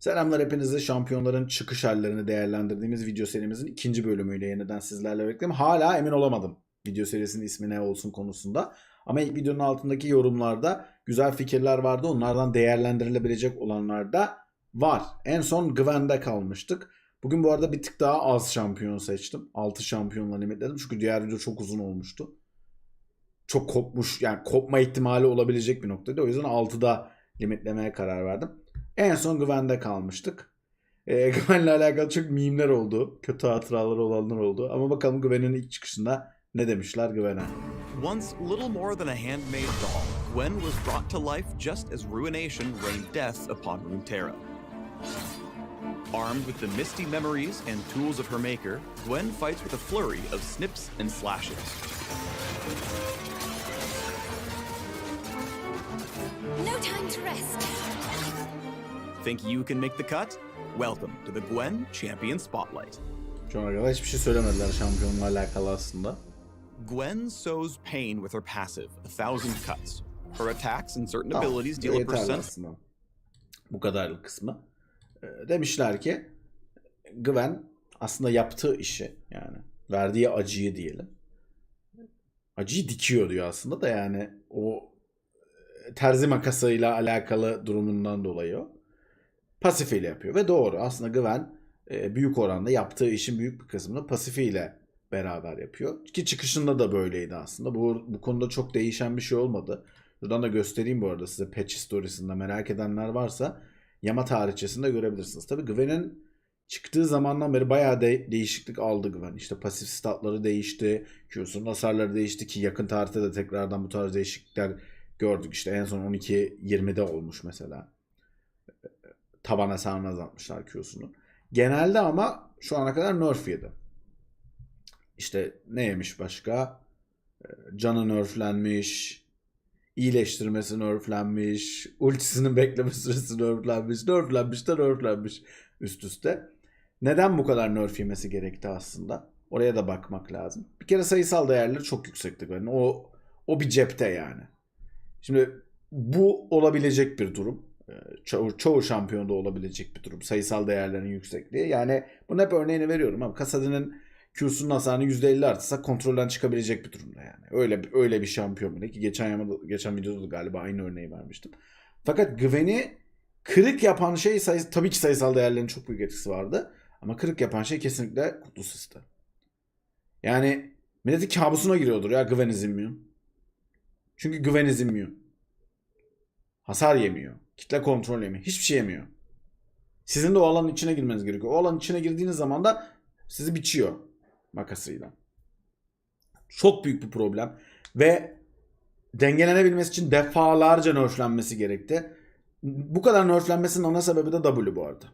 Selamlar hepinize. Şampiyonların çıkış hallerini değerlendirdiğimiz video serimizin ikinci bölümüyle yeniden sizlerle birlikteyim. Hala emin olamadım video serisinin ismi ne olsun konusunda. Ama ilk videonun altındaki yorumlarda güzel fikirler vardı. Onlardan değerlendirilebilecek olanlar da var. En son Gwen'de kalmıştık. Bugün bu arada bir tık daha az şampiyon seçtim. 6 şampiyonla limitledim. Çünkü diğer video çok uzun olmuştu. Çok kopmuş yani kopma ihtimali olabilecek bir noktaydı. O yüzden 6'da limitlemeye karar verdim. En son Gwen'de kalmıştık. E, Gwen'le alakalı çok mimler oldu. Kötü hatıraları olanlar oldu. Ama bakalım Gwen'in ilk çıkışında ne demişler Gwen'e. Once little more than a handmade doll, Gwen was brought to life just as ruination rained death upon Runeterra. Armed with the misty memories and tools of her maker, Gwen fights with a flurry of snips and slashes. No time to rest. Think you can make the cut? Welcome to the Gwen Champion Spotlight. Şu ana kadar hiçbir şey söylemediler şampiyonla alakalı aslında. Gwen sows pain with her passive, A Thousand Cuts. Her attacks and certain Tamam, abilities deal a yeterli percent aslında. Bu kadarlık kısmı. E, demişler ki Gwen aslında yaptığı işi yani verdiği acıyı diyelim. Acıyı dikiyor diyor aslında da yani o e, terzi makasıyla alakalı durumundan dolayı o. Pasifiyle yapıyor ve doğru aslında Gwen e, büyük oranda yaptığı işin büyük bir kısmını pasifiyle beraber yapıyor. Ki çıkışında da böyleydi aslında. Bu, bu konuda çok değişen bir şey olmadı. Buradan da göstereyim bu arada size patch storiesinde merak edenler varsa Yama tarihçesinde görebilirsiniz. Tabii Gwen'in çıktığı zamandan beri bayağı de- değişiklik aldı Gwen. İşte pasif statları değişti. Q'sunun hasarları değişti ki yakın tarihte de tekrardan bu tarz değişiklikler gördük. İşte en son 12-20'de olmuş mesela. Taban hasarını azaltmışlar Q'sunu. Genelde ama şu ana kadar nerf yedi. İşte ne yemiş başka? Ee, Canı nerflenmiş. iyileştirmesi nerflenmiş. Ultisinin bekleme süresi nerflenmiş. Nerflenmiş de nerflenmiş üst üste. Neden bu kadar nerf yemesi gerekti aslında? Oraya da bakmak lazım. Bir kere sayısal değerleri çok yüksekti. Yani o, o bir cepte yani. Şimdi bu olabilecek bir durum. Ee, Çoğu, şampiyonda olabilecek bir durum. Sayısal değerlerin yüksekliği. Yani bunu hep örneğini veriyorum ama Kasadin'in Q'sunun hasarını %50 artsa kontrolden çıkabilecek bir durumda yani. Öyle öyle bir şampiyon bile ki geçen yama- geçen videoda da galiba aynı örneği vermiştim. Fakat Gwen'i kırık yapan şey sayı, tabii ki sayısal değerlerin çok büyük etkisi vardı. Ama kırık yapan şey kesinlikle kutlu sistem. Yani milleti kabusuna giriyordur ya Gwen izimiyor. Çünkü Gwen izimiyor. Hasar yemiyor. Kitle kontrol yemiyor. Hiçbir şey yemiyor. Sizin de o alanın içine girmeniz gerekiyor. O alanın içine girdiğiniz zaman da sizi biçiyor makasıyla. Çok büyük bir problem. Ve dengelenebilmesi için defalarca nerflenmesi gerekti. Bu kadar nerflenmesinin ana sebebi de W bu arada.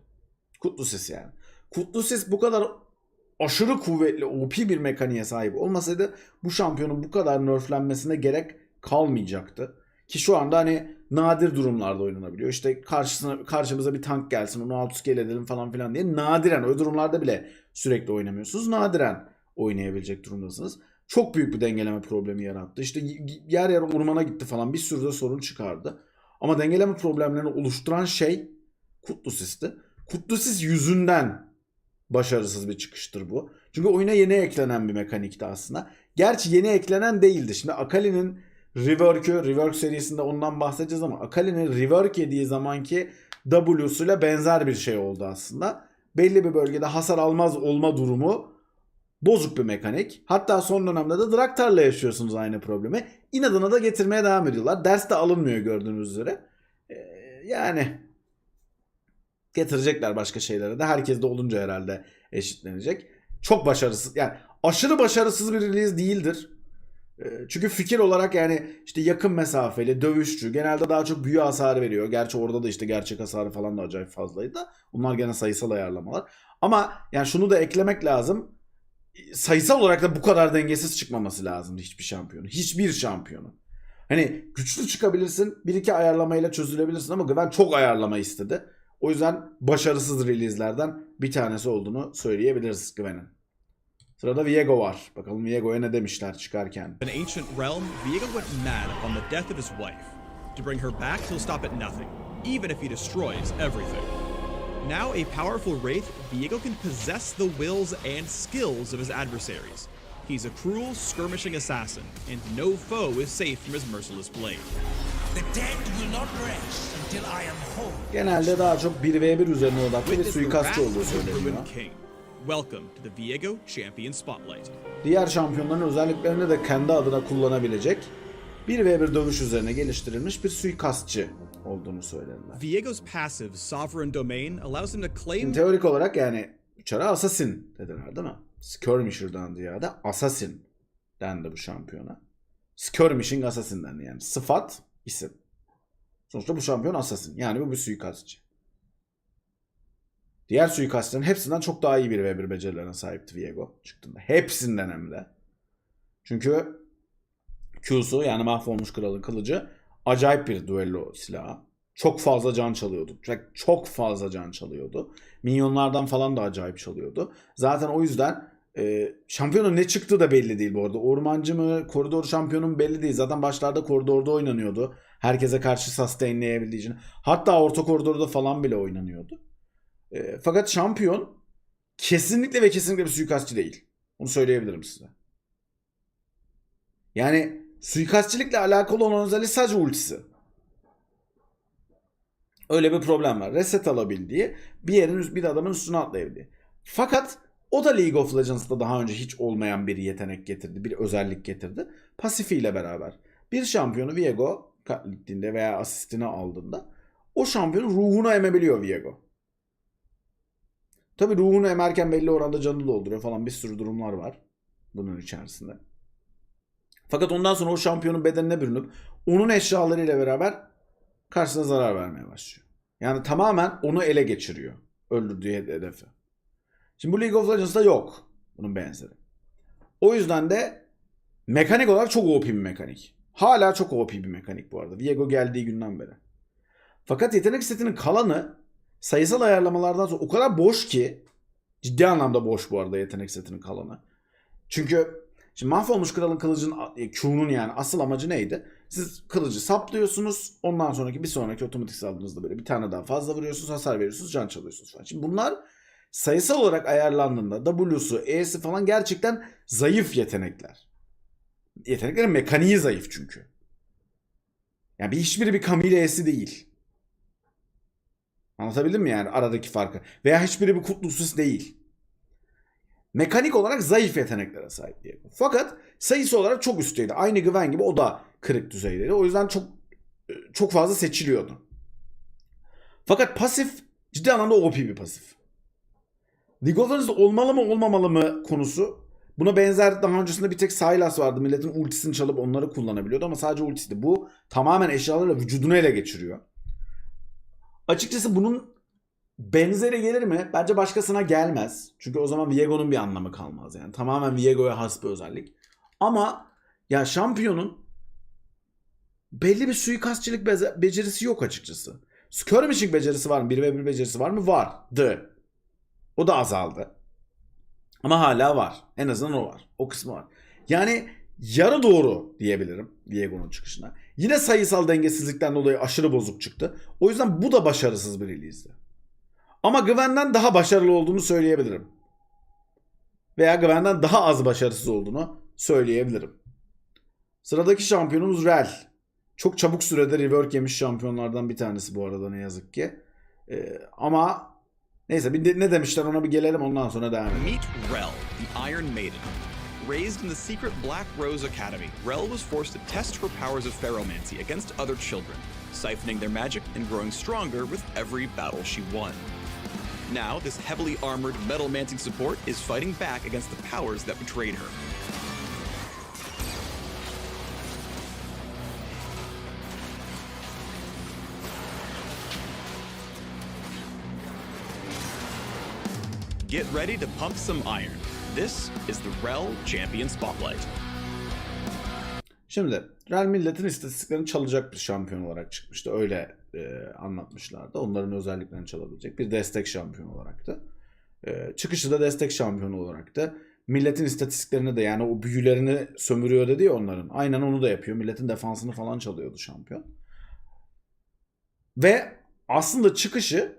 Kutlu Sis yani. Kutlu Sis bu kadar aşırı kuvvetli OP bir mekaniğe sahip olmasaydı bu şampiyonun bu kadar nerflenmesine gerek kalmayacaktı. Ki şu anda hani nadir durumlarda oynanabiliyor. İşte karşısına karşımıza bir tank gelsin onu alt scale edelim falan filan diye nadiren o durumlarda bile sürekli oynamıyorsunuz. Nadiren oynayabilecek durumdasınız. Çok büyük bir dengeleme problemi yarattı. İşte yer yer ormana gitti falan bir sürü de sorun çıkardı. Ama dengeleme problemlerini oluşturan şey Kutlu Sis'ti. Kutlu Sis yüzünden başarısız bir çıkıştır bu. Çünkü oyuna yeni eklenen bir mekanikti aslında. Gerçi yeni eklenen değildi. Şimdi Akali'nin Rework'ü, Rework serisinde ondan bahsedeceğiz ama Akali'nin Rework yediği zamanki W'suyla benzer bir şey oldu aslında. Belli bir bölgede hasar almaz olma durumu bozuk bir mekanik. Hatta son dönemde de Draktar'la yaşıyorsunuz aynı problemi. İnadına da getirmeye devam ediyorlar. Ders de alınmıyor gördüğünüz üzere. Ee, yani getirecekler başka şeylere de. Herkes de olunca herhalde eşitlenecek. Çok başarısız yani aşırı başarısız bir release değildir. Çünkü fikir olarak yani işte yakın mesafeli, dövüşçü, genelde daha çok büyü hasarı veriyor. Gerçi orada da işte gerçek hasarı falan da acayip fazlaydı. Bunlar gene sayısal ayarlamalar. Ama yani şunu da eklemek lazım. Sayısal olarak da bu kadar dengesiz çıkmaması lazımdı hiçbir şampiyonu. Hiçbir şampiyonu. Hani güçlü çıkabilirsin, bir iki ayarlamayla çözülebilirsin ama Gwen çok ayarlama istedi. O yüzden başarısız release'lerden bir tanesi olduğunu söyleyebiliriz Gwen'in. Sırada Viego var. Bakalım Viego'ya ne demişler çıkarken. an ancient realm, Viego went mad upon the death of his wife. To bring her back, he'll stop at nothing, even if he destroys everything. Now a powerful Wraith, Viego can possess the wills and skills of his adversaries. He's a cruel, skirmishing assassin, and no foe is safe from his merciless blade. The dead will not rest until I am whole. Genelde daha çok 1v1 üzerine odaklı the suikastçı olduğu söyleniyor. Welcome to the Viego Champion Spotlight. Diğer şampiyonların özelliklerini de kendi adına kullanabilecek 1v1 dövüş üzerine geliştirilmiş bir suikastçı olduğunu söylediler. Viego's passive Sovereign Domain allows him to claim Şimdi teorik olarak yani uçara assassin dediler değil mi? Skirmisher'dan ziyade assassin dendi bu şampiyona. Skirmishing assassin dendi yani. Sıfat, isim. Sonuçta bu şampiyon assassin. Yani bu bir suikastçı. Diğer suikastçıların hepsinden çok daha iyi bir ve bir becerilerine sahipti Viego çıktığında. Hepsinden hem de. Çünkü Q'su yani mahvolmuş kralın kılıcı acayip bir duello silahı. Çok fazla can çalıyordu. Çok- Çok fazla can çalıyordu. Minyonlardan falan da acayip çalıyordu. Zaten o yüzden e, şampiyonun ne çıktığı da belli değil bu arada. Ormancı mı, koridor şampiyonu mu belli değil. Zaten başlarda koridorda oynanıyordu. Herkese karşı sustainleyebildiği için. Hatta orta koridorda falan bile oynanıyordu. E, fakat şampiyon kesinlikle ve kesinlikle bir suikastçı değil. Onu söyleyebilirim size. Yani suikastçılıkla alakalı olan özelliği sadece ultisi. Öyle bir problem var. Reset alabildiği, bir yerin bir adamın üstüne atlayabildiği. Fakat o da League of Legends'ta daha önce hiç olmayan bir yetenek getirdi, bir özellik getirdi. Pasifiyle beraber. Bir şampiyonu Viego katlettiğinde veya asistini aldığında o şampiyonun ruhunu emebiliyor Viego. Tabi ruhunu emerken belli oranda canı dolduruyor falan bir sürü durumlar var bunun içerisinde. Fakat ondan sonra o şampiyonun bedenine bürünüp onun eşyalarıyla beraber karşısına zarar vermeye başlıyor. Yani tamamen onu ele geçiriyor. Öldürdüğü hedefi. Şimdi bu League of Legends'da yok. Bunun benzeri. O yüzden de mekanik olarak çok OP bir mekanik. Hala çok OP bir mekanik bu arada. Viego geldiği günden beri. Fakat yetenek setinin kalanı sayısal ayarlamalardan sonra o kadar boş ki ciddi anlamda boş bu arada yetenek setinin kalanı. Çünkü şimdi mahvolmuş kralın kılıcın e, Q'nun yani asıl amacı neydi? Siz kılıcı saplıyorsunuz. Ondan sonraki bir sonraki otomatik saldırınızda böyle bir tane daha fazla vuruyorsunuz. Hasar veriyorsunuz. Can çalıyorsunuz falan. Şimdi bunlar sayısal olarak ayarlandığında W'su, E'si falan gerçekten zayıf yetenekler. Yeteneklerin mekaniği zayıf çünkü. Yani bir hiçbiri bir Camille E'si değil. Anlatabildim mi yani aradaki farkı? Veya hiçbiri bir kutlusus değil. Mekanik olarak zayıf yeteneklere sahip Diego. Fakat sayısı olarak çok üstteydi. Aynı Gwen gibi o da kırık düzeydeydi. O yüzden çok çok fazla seçiliyordu. Fakat pasif ciddi anlamda OP bir pasif. League of Legends'da olmalı mı olmamalı mı konusu. Buna benzer daha öncesinde bir tek Sylas vardı. Milletin ultisini çalıp onları kullanabiliyordu ama sadece ultisiydi. Bu tamamen eşyalarla vücudunu ele geçiriyor. Açıkçası bunun benzeri gelir mi? Bence başkasına gelmez. Çünkü o zaman Viego'nun bir anlamı kalmaz yani. Tamamen Viego'ya has bir özellik. Ama ya şampiyonun belli bir suikastçılık becerisi yok açıkçası. Skirmishing becerisi var mı? 1 ve 1 becerisi var mı? Vardı. O da azaldı. Ama hala var. En azından o var. O kısmı var. Yani yarı doğru diyebilirim Viego'nun çıkışına. Yine sayısal dengesizlikten dolayı aşırı bozuk çıktı. O yüzden bu da başarısız bir release'di. Ama Gwen'den daha başarılı olduğunu söyleyebilirim. Veya Gwen'den daha az başarısız olduğunu söyleyebilirim. Sıradaki şampiyonumuz Rel. Çok çabuk sürede rework yemiş şampiyonlardan bir tanesi bu arada ne yazık ki. Ee, ama neyse bir de, ne demişler ona bir gelelim ondan sonra devam edelim. Meet Rel, the Iron Maiden. Raised in the secret Black Rose Academy, Rel was forced to test her powers of ferromancy against other children, siphoning their magic and growing stronger with every battle she won. Now, this heavily armored metal manting support is fighting back against the powers that betrayed her. Get ready to pump some iron. This is the Rel Champion Spotlight. Şimdi Real milletin istatistiklerini çalacak bir şampiyon olarak çıkmıştı. Öyle e, anlatmışlardı. Onların özelliklerini çalabilecek bir destek şampiyon olarak da. E, çıkışı da destek şampiyonu olarak da. Milletin istatistiklerini de yani o büyülerini sömürüyor dedi ya onların. Aynen onu da yapıyor. Milletin defansını falan çalıyordu şampiyon. Ve aslında çıkışı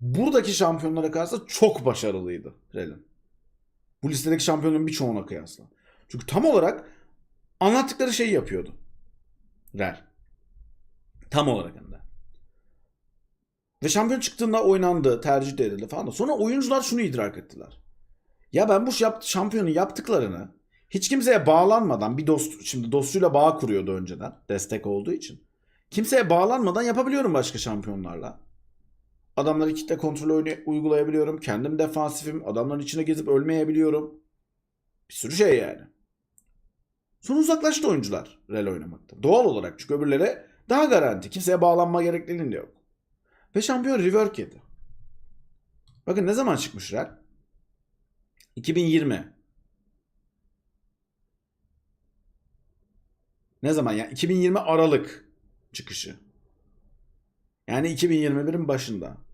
buradaki şampiyonlara karşı çok başarılıydı Rel'in. Bu listedeki şampiyonların birçoğuna kıyasla. Çünkü tam olarak anlattıkları şeyi yapıyordu. Rel. Tam olarak hem de. Ve şampiyon çıktığında oynandı, tercih edildi falan. da. Sonra oyuncular şunu idrak ettiler. Ya ben bu yap, şampiyonun yaptıklarını hiç kimseye bağlanmadan bir dost şimdi dostuyla bağ kuruyordu önceden destek olduğu için. Kimseye bağlanmadan yapabiliyorum başka şampiyonlarla. Adamları kitle kontrolü uygulayabiliyorum. Kendim defansifim. Adamların içine gezip ölmeyebiliyorum. Bir sürü şey yani. Sonra uzaklaştı oyuncular rel oynamakta. Doğal olarak çünkü öbürleri daha garanti. Kimseye bağlanma gerekliliğin yok. Ve şampiyon rework yedi. Bakın ne zaman çıkmış rel? 2020. Ne zaman ya? 2020 Aralık çıkışı. Yani 2021'in başında.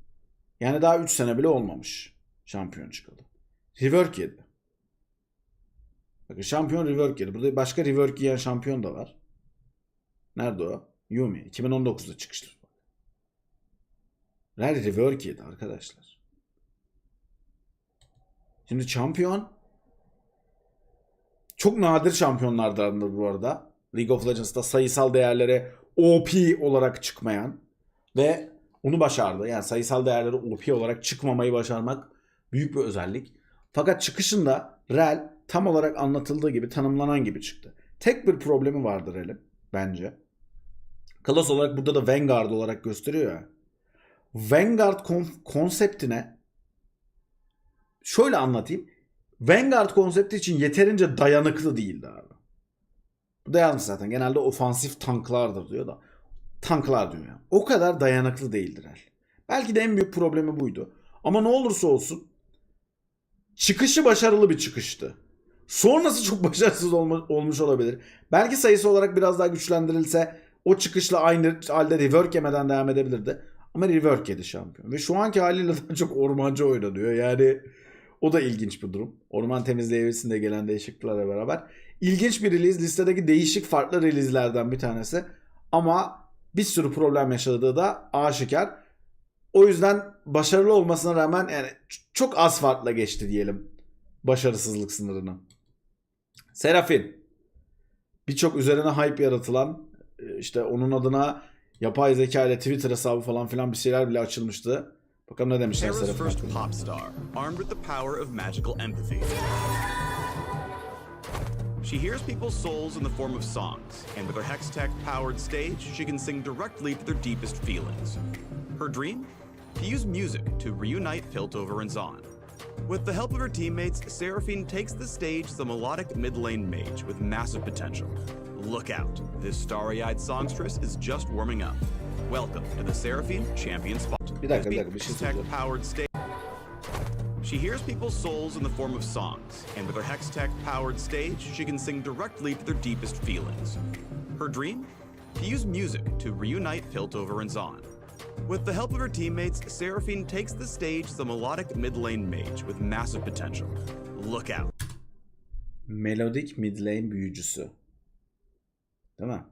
Yani daha 3 sene bile olmamış şampiyon çıkalı. Rework yedi. Bakın şampiyon rework yedi. Burada başka rework yiyen şampiyon da var. Nerede o? Yumi. 2019'da çıkıştı. Rel rework yedi arkadaşlar. Şimdi şampiyon çok nadir şampiyonlardandır bu arada. League of Legends'ta sayısal değerlere OP olarak çıkmayan ve onu başardı. Yani sayısal değerlere OP olarak çıkmamayı başarmak büyük bir özellik. Fakat çıkışında Rel tam olarak anlatıldığı gibi tanımlanan gibi çıktı. Tek bir problemi vardı Rel'in bence. Klas olarak burada da Vanguard olarak gösteriyor ya. Vanguard kon- konseptine şöyle anlatayım. Vanguard konsepti için yeterince dayanıklı değildi abi. Bu da yanlış zaten. Genelde ofansif tanklardır diyor da. Tanklar yani. O kadar dayanıklı değildir el. Belki de en büyük problemi buydu. Ama ne olursa olsun çıkışı başarılı bir çıkıştı. Sonrası çok başarısız olmuş olabilir. Belki sayısı olarak biraz daha güçlendirilse o çıkışla aynı halde rework yemeden devam edebilirdi. Ama rework yedi şampiyon. Ve şu anki haliyle daha çok ormancı oynanıyor. Yani o da ilginç bir durum. Orman temizleyebilsin gelen değişikliklerle beraber. İlginç bir release. Listedeki değişik farklı release'lerden bir tanesi. Ama bir sürü problem yaşadığı da aşikar. O yüzden başarılı olmasına rağmen yani çok az farkla geçti diyelim. Başarısızlık sınırını. Serafin. Birçok üzerine hype yaratılan e, işte onun adına yapay zeka ile Twitter hesabı falan filan bir şeyler bile açılmıştı. Bakalım ne demişler Serafin hakkında. She hears people's souls in the form of songs, and with her Hextech powered stage, she can sing directly to their deepest feelings. Her dream? To use music to reunite Piltover and Zon. With the help of her teammates, Seraphine takes the stage as a melodic mid lane mage with massive potential. Look out, this starry eyed songstress is just warming up. Welcome to the Seraphine Champion Spot. Bir dakika, bir dakika, bir şey söyleyeceğim. powered stage. She hears people's souls in the form of songs, and with her Hextech powered stage, she can sing directly to their deepest feelings. Her dream? To use music to reunite Piltover and Zon. With the help of her teammates, Seraphine takes the stage as a melodic mid lane mage with massive potential. Look out. Melodik mid lane büyücüsü. Değil mi?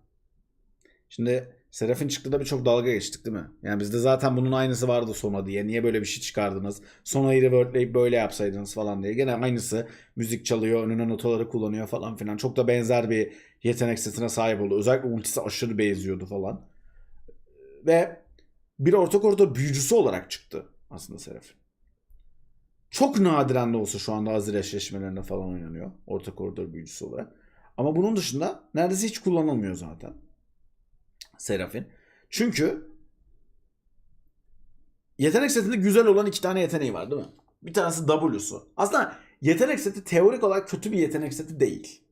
Şimdi Serafin çıktı da birçok dalga geçtik değil mi? Yani bizde zaten bunun aynısı vardı Sona diye. Niye böyle bir şey çıkardınız? Sona'yı revertleyip böyle yapsaydınız falan diye. Gene aynısı. Müzik çalıyor, önüne notaları kullanıyor falan filan. Çok da benzer bir yetenek setine sahip oldu. Özellikle ultisi aşırı benziyordu falan. Ve bir orta koridor büyücüsü olarak çıktı aslında Serafin. Çok nadiren de olsa şu anda hazır eşleşmelerinde falan oynanıyor. Orta koridor büyücüsü olarak. Ama bunun dışında neredeyse hiç kullanılmıyor zaten. Serafin. Çünkü yetenek setinde güzel olan iki tane yeteneği var değil mi? Bir tanesi W'su. Aslında yetenek seti teorik olarak kötü bir yetenek seti değil.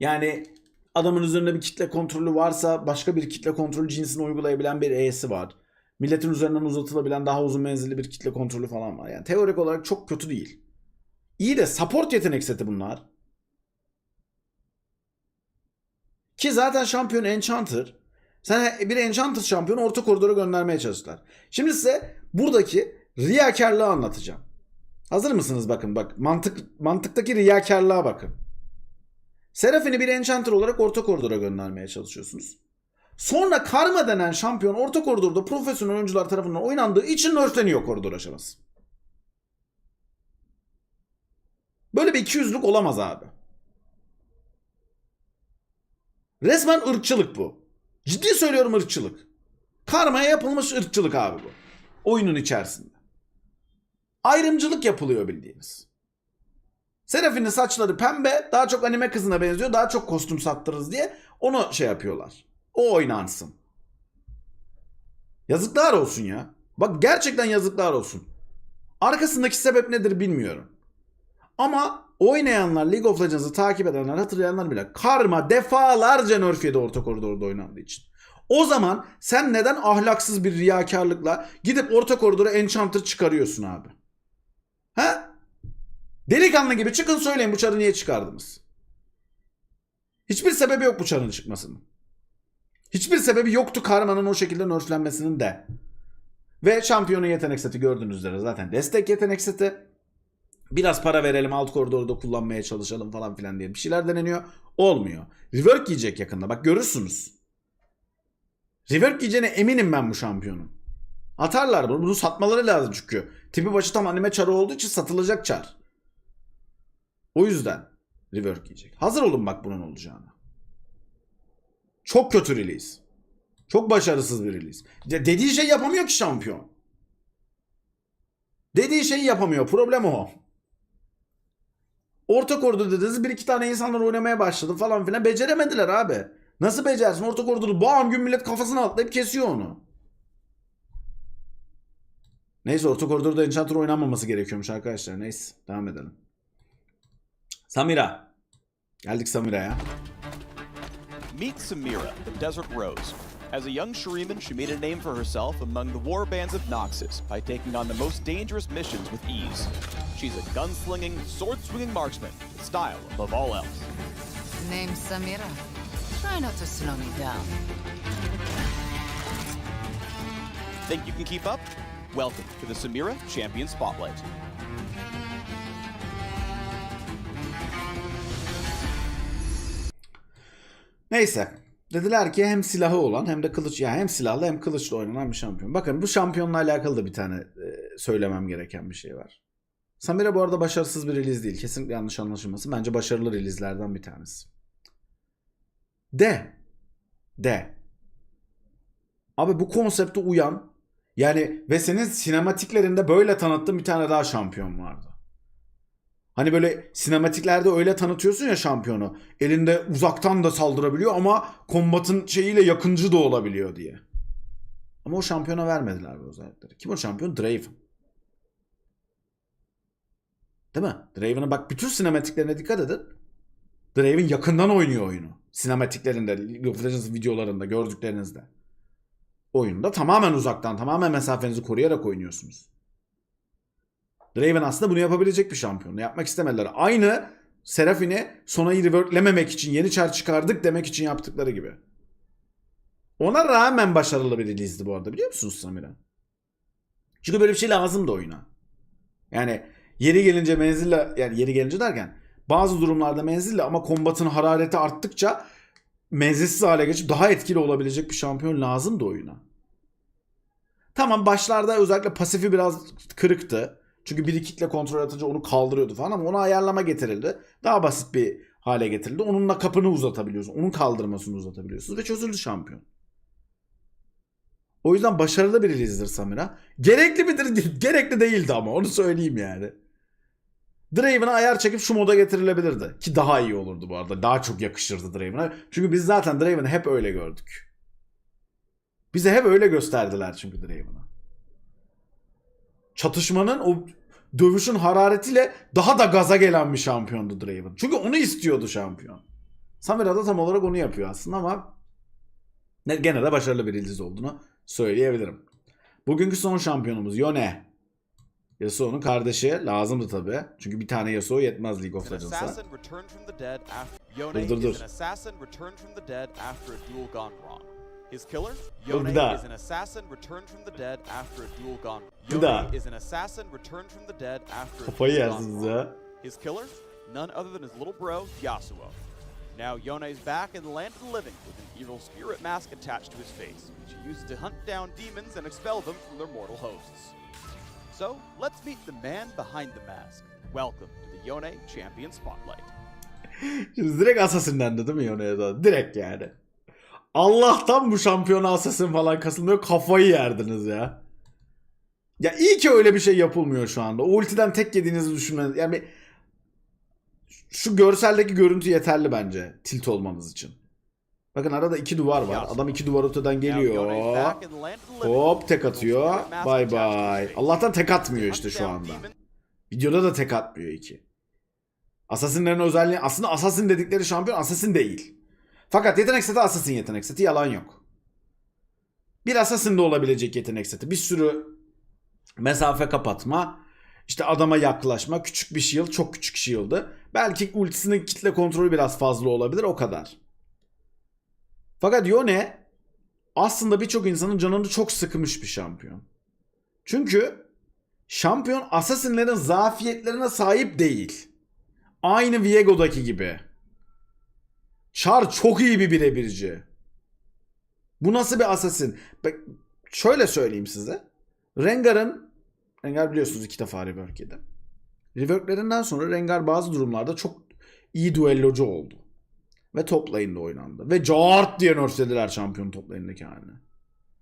Yani adamın üzerinde bir kitle kontrolü varsa başka bir kitle kontrolü cinsini uygulayabilen bir E'si var. Milletin üzerinden uzatılabilen daha uzun menzilli bir kitle kontrolü falan var. Yani teorik olarak çok kötü değil. İyi de support yetenek seti bunlar. Ki zaten şampiyon Enchanter. Sen bir Enchanter şampiyonu orta koridora göndermeye çalıştılar. Şimdi size buradaki riyakarlığı anlatacağım. Hazır mısınız bakın bak mantık mantıktaki riyakarlığa bakın. Seraphine bir Enchanter olarak orta koridora göndermeye çalışıyorsunuz. Sonra Karma denen şampiyon orta koridorda profesyonel oyuncular tarafından oynandığı için nerfleniyor koridor aşaması. Böyle bir ikiyüzlülük olamaz abi. Resmen ırkçılık bu. Ciddi söylüyorum ırkçılık. Karmaya yapılmış ırkçılık abi bu. Oyunun içerisinde. Ayrımcılık yapılıyor bildiğiniz. Serafin'in saçları pembe, daha çok anime kızına benziyor, daha çok kostüm sattırırız diye onu şey yapıyorlar. O oynansın. Yazıklar olsun ya. Bak gerçekten yazıklar olsun. Arkasındaki sebep nedir bilmiyorum. Ama oynayanlar, League of Legends'ı takip edenler, hatırlayanlar bile Karma defalarca nerf orta koridorda oynandığı için. O zaman sen neden ahlaksız bir riyakarlıkla gidip orta koridora Enchanter çıkarıyorsun abi? Ha? Delikanlı gibi çıkın söyleyin bu çarı niye çıkardınız? Hiçbir sebebi yok bu çarın çıkmasının. Hiçbir sebebi yoktu Karma'nın o şekilde nerflenmesinin de. Ve şampiyonun yetenek seti gördüğünüz üzere zaten destek yetenek seti. Biraz para verelim alt koridorda kullanmaya çalışalım falan filan diye bir şeyler deneniyor. Olmuyor. Rework yiyecek yakında bak görürsünüz. Rework yiyeceğine eminim ben bu şampiyonun. Atarlar bunu. Bunu satmaları lazım çünkü. Tipi başı tam anime çarı olduğu için satılacak çar. O yüzden rework yiyecek. Hazır olun bak bunun olacağına. Çok kötü release. Çok başarısız bir release. De- dediği şey yapamıyor ki şampiyon. Dediği şeyi yapamıyor. Problem o. Orta koridor dediniz bir iki tane insanlar oynamaya başladı falan filan. Beceremediler abi. Nasıl becersin? Orta koridoru bam gün millet kafasına atlayıp kesiyor onu. Neyse orta koridorda Enchanter oynanmaması gerekiyormuş arkadaşlar. Neyse devam edelim. Samira. Geldik Samira'ya. Meet Samira, the Desert Rose. As a young Shuriman, she made a name for herself among the war bands of Noxus by taking on the most dangerous missions with ease. She's a gunslinging, sword-swinging marksman, with style above all else. Name Samira. Try not to slow me down. Think you can keep up? Welcome to the Samira Champion Spotlight. Neyse. Dediler ki hem silahı olan hem de kılıç yani hem silahlı hem kılıçla oynanan bir şampiyon. Bakın bu şampiyonla alakalı da bir tane e, söylemem gereken bir şey var. Samira bu arada başarısız bir release değil. Kesinlikle yanlış anlaşılmasın. Bence başarılı release'lerden bir tanesi. De. De. Abi bu konsepte uyan yani ve senin sinematiklerinde böyle tanıttığın bir tane daha şampiyon vardı. Hani böyle sinematiklerde öyle tanıtıyorsun ya şampiyonu. Elinde uzaktan da saldırabiliyor ama kombatın şeyiyle yakıncı da olabiliyor diye. Ama o şampiyona vermediler bu özellikleri. Kim o şampiyon? Draven. Değil mi? Draven'ın bak bütün sinematiklerine dikkat edin. Draven yakından oynuyor oyunu. Sinematiklerinde, League of Legends videolarında gördüklerinizde. Oyunda tamamen uzaktan, tamamen mesafenizi koruyarak oynuyorsunuz. Draven aslında bunu yapabilecek bir şampiyon. Yapmak istemediler. Aynı Seraphine Sona'yı reworklememek için yeni çar çıkardık demek için yaptıkları gibi. Ona rağmen başarılı bir release'di bu arada biliyor musunuz Samira? Çünkü böyle bir şey lazımdı oyuna. Yani yeri gelince menzille yani yeri gelince derken bazı durumlarda menzille ama kombatın harareti arttıkça menzilsiz hale geçip daha etkili olabilecek bir şampiyon lazımdı oyuna. Tamam başlarda özellikle pasifi biraz kırıktı. Çünkü bir kitle kontrol atınca onu kaldırıyordu falan ama ona ayarlama getirildi. Daha basit bir hale getirildi. Onunla kapını uzatabiliyorsun. Onun kaldırmasını uzatabiliyorsunuz ve çözüldü şampiyon. O yüzden başarılı bir release'dir Samira. Gerekli midir? Gerekli değildi ama onu söyleyeyim yani. Draven'a ayar çekip şu moda getirilebilirdi. Ki daha iyi olurdu bu arada. Daha çok yakışırdı Draven'a. Çünkü biz zaten Draven'ı hep öyle gördük. Bize hep öyle gösterdiler çünkü Draven'ı. Çatışmanın o dövüşün hararetiyle daha da gaza gelen bir şampiyondu Draven. Çünkü onu istiyordu şampiyon. Samira da tam olarak onu yapıyor aslında ama ne- gene de başarılı bir release olduğunu söyleyebilirim. Bugünkü son şampiyonumuz Yone. Yasuo'nun kardeşi lazımdı tabi. Çünkü bir tane Yasuo yetmez League of Legends'a. Dur, dur, is dur. wrong. His killer? Yone is an assassin returned from the dead after a duel gone daha. is an assassin returned from the dead after a duel gone wrong. His killer? None other than his little bro, Yasuo. Now Yone is back in the land of the living with an evil spirit mask attached to his face, which he uses to hunt down demons and expel them from their mortal hosts. So, let's meet the man behind the mask. Welcome to the Yone Champion Spotlight. Şimdi direkt Assassin'den değil mi Yone'ye doğru? Direkt yani. Allah'tan bu şampiyona Assassin falan kasılmıyor. Kafayı yerdiniz ya. Ya iyi ki öyle bir şey yapılmıyor şu anda. O ultiden tek yediğinizi düşünmeniz. Yani şu görseldeki görüntü yeterli bence tilt olmanız için. Bakın arada iki duvar var. Adam iki duvar öteden geliyor. Hop tek atıyor. Bay bay. Allah'tan tek atmıyor işte şu anda. Videoda da tek atmıyor iki. Assassin'lerin özelliği aslında Assassin dedikleri şampiyon Assassin değil. Fakat yetenek seti Assassin yetenek seti yalan yok. Bir Assassin de olabilecek yetenek seti. Bir sürü mesafe kapatma, işte adama yaklaşma, küçük bir shield, çok küçük shield'ı. Belki ultisinin kitle kontrolü biraz fazla olabilir o kadar. Fakat Yone aslında birçok insanın canını çok sıkmış bir şampiyon. Çünkü şampiyon Assassin'lerin zafiyetlerine sahip değil. Aynı Viego'daki gibi. Char çok iyi bir birebirci. Bu nasıl bir Assassin? Bak, şöyle söyleyeyim size. Rengar'ın Rengar biliyorsunuz iki defa rework yedi. Reworklerinden sonra Rengar bazı durumlarda çok iyi duellocu oldu. Ve top lane'de oynandı. Ve cart diye nerflediler şampiyon top lane'deki.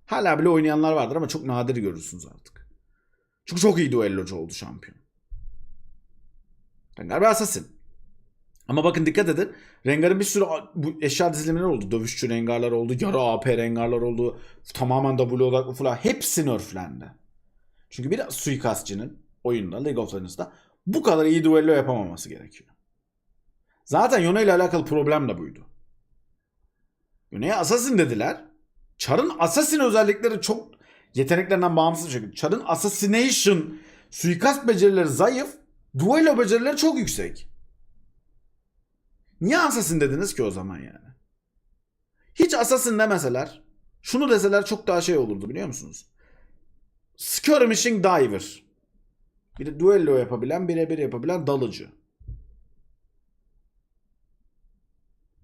Hala bile oynayanlar vardır ama çok nadir görürsünüz artık. Çünkü çok iyi duellocu oldu şampiyon. Rengar bir assassin. Ama bakın dikkat edin. Rengar'ın bir sürü bu eşya dizilimleri oldu. Dövüşçü Rengarlar oldu. Yarı AP Rengarlar oldu. Tamamen W odaklı falan. Hepsi nerflendi. Çünkü bir suikastçının oyunda League of Legends'da bu kadar iyi duello yapamaması gerekiyor. Zaten Yone ile alakalı problem de buydu. Yone'ye Assassin dediler. Char'ın Assassin özellikleri çok yeteneklerinden bağımsız bir şekilde. Char'ın Assassination suikast becerileri zayıf. Duello becerileri çok yüksek. Niye Assassin dediniz ki o zaman yani? Hiç Assassin demeseler, şunu deseler çok daha şey olurdu biliyor musunuz? Skirmishing Diver. Bir de duello yapabilen, birebir yapabilen dalıcı.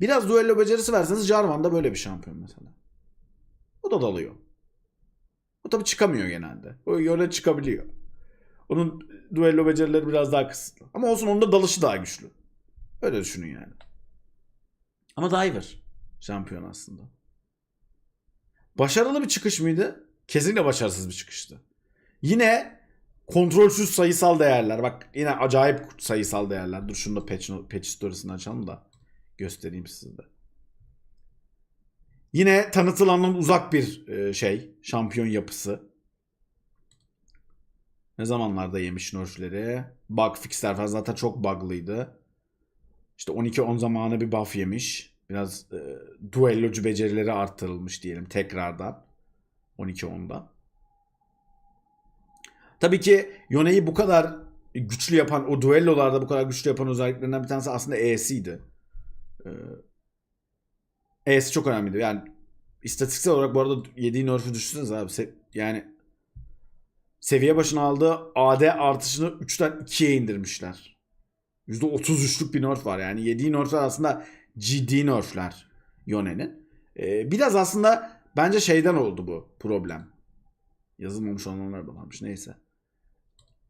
Biraz duello becerisi verseniz Jarvan da böyle bir şampiyon mesela. O da dalıyor. O tabii çıkamıyor genelde. O yöne çıkabiliyor. Onun duello becerileri biraz daha kısıtlı. Ama olsun onun da dalışı daha güçlü. Öyle düşünün yani. Ama Diver şampiyon aslında. Başarılı bir çıkış mıydı? Kesinlikle başarısız bir çıkıştı. Yine kontrolsüz sayısal değerler. Bak yine acayip sayısal değerler. Dur şunu da patch, patch storiesini açalım da göstereyim size de. Yine tanıtılandan uzak bir e, şey. Şampiyon yapısı. Ne zamanlarda yemiş nerfleri. Bug fixler falan zaten çok bug'lıydı. İşte 12-10 zamanı bir buff yemiş. Biraz e, duellocu becerileri arttırılmış diyelim tekrardan. 12-10'da. Tabii ki Yone'yi bu kadar güçlü yapan, o duellolarda bu kadar güçlü yapan özelliklerinden bir tanesi aslında E'siydi. Ee, E'si çok önemliydi. Yani istatistiksel olarak bu arada yediği nerf'ü düşünsenize abi. Se- yani seviye başına aldığı AD artışını 3'ten 2'ye indirmişler. %33'lük bir nerf var. Yani yediği nerfler aslında ciddi nerfler Yone'nin. Ee, biraz aslında bence şeyden oldu bu problem. Yazılmamış olanlar da varmış neyse.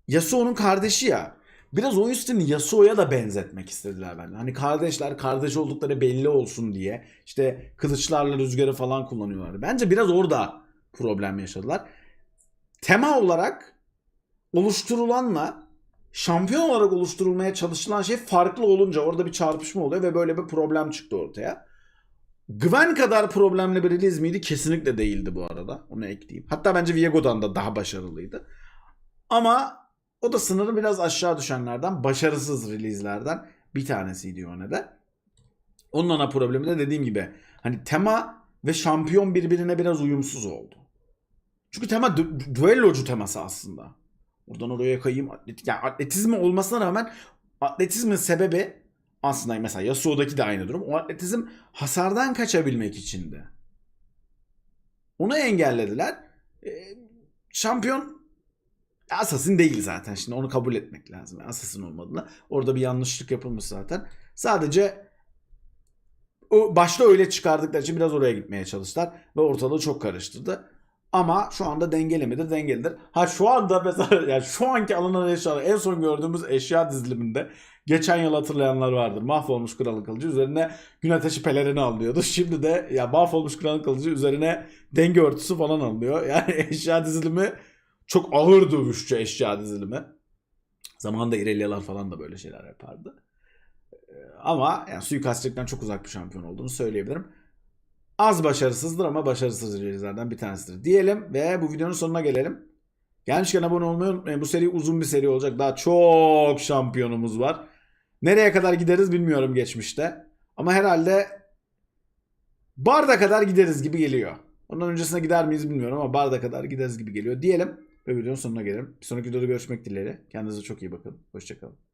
Yasuo'nun kardeşi ya. Biraz oyun stilini Yasuo'ya da benzetmek istediler bence. Hani kardeşler kardeş oldukları belli olsun diye işte kılıçlarla rüzgarı falan kullanıyorlar. Bence biraz orada problem yaşadılar. Tema olarak oluşturulanla şampiyon olarak oluşturulmaya çalışılan şey farklı olunca orada bir çarpışma oluyor ve böyle bir problem çıktı ortaya. Gwen kadar problemli bir release miydi? Kesinlikle değildi bu arada. Onu ekleyeyim. Hatta bence Viego'dan da daha başarılıydı. Ama o da sınırı biraz aşağı düşenlerden, başarısız release'lerden bir tanesiydi o de. Onun ana problemi de dediğim gibi hani tema ve şampiyon birbirine biraz uyumsuz oldu. Çünkü tema du- duellocu teması aslında. Oradan oraya kayayım. Atlet yani atletizmi olmasına rağmen atletizmin sebebi aslında mesela Yasuo'daki de aynı durum. O atletizm hasardan kaçabilmek içindi. Onu engellediler. Ee, şampiyon Assassin değil zaten. Şimdi onu kabul etmek lazım. Assassin olmadığını. Orada bir yanlışlık yapılmış zaten. Sadece o başta öyle çıkardıkları için biraz oraya gitmeye çalıştılar ve ortalığı çok karıştırdı. Ama şu anda dengeli midir? Dengelidir. Ha şu anda mesela yani şu anki alınan eşyalar en son gördüğümüz eşya diziliminde geçen yıl hatırlayanlar vardır. Mahvolmuş kralın kılıcı üzerine gün ateşi pelerini alıyordu. Şimdi de ya mahvolmuş kralın kılıcı üzerine denge örtüsü falan alıyor. Yani eşya dizilimi çok ağır dövüşçü eşya dizilimi. Zamanında İrelialar falan da böyle şeyler yapardı. Ee, Ama yani suikastçılıktan çok uzak bir şampiyon olduğunu söyleyebilirim. Az başarısızdır ama başarısız realizlerden bir tanesidir. Diyelim ve bu videonun sonuna gelelim. Gelmişken abone olmayı unutmayın. Bu seri uzun bir seri olacak. Daha çok şampiyonumuz var. Nereye kadar gideriz bilmiyorum geçmişte. Ama herhalde Barda kadar gideriz gibi geliyor. Ondan öncesine gider miyiz bilmiyorum ama Barda kadar gideriz gibi geliyor. Diyelim ve videonun sonuna gelelim. Bir sonraki videoda görüşmek dileğiyle. Kendinize çok iyi bakın. Hoşçakalın.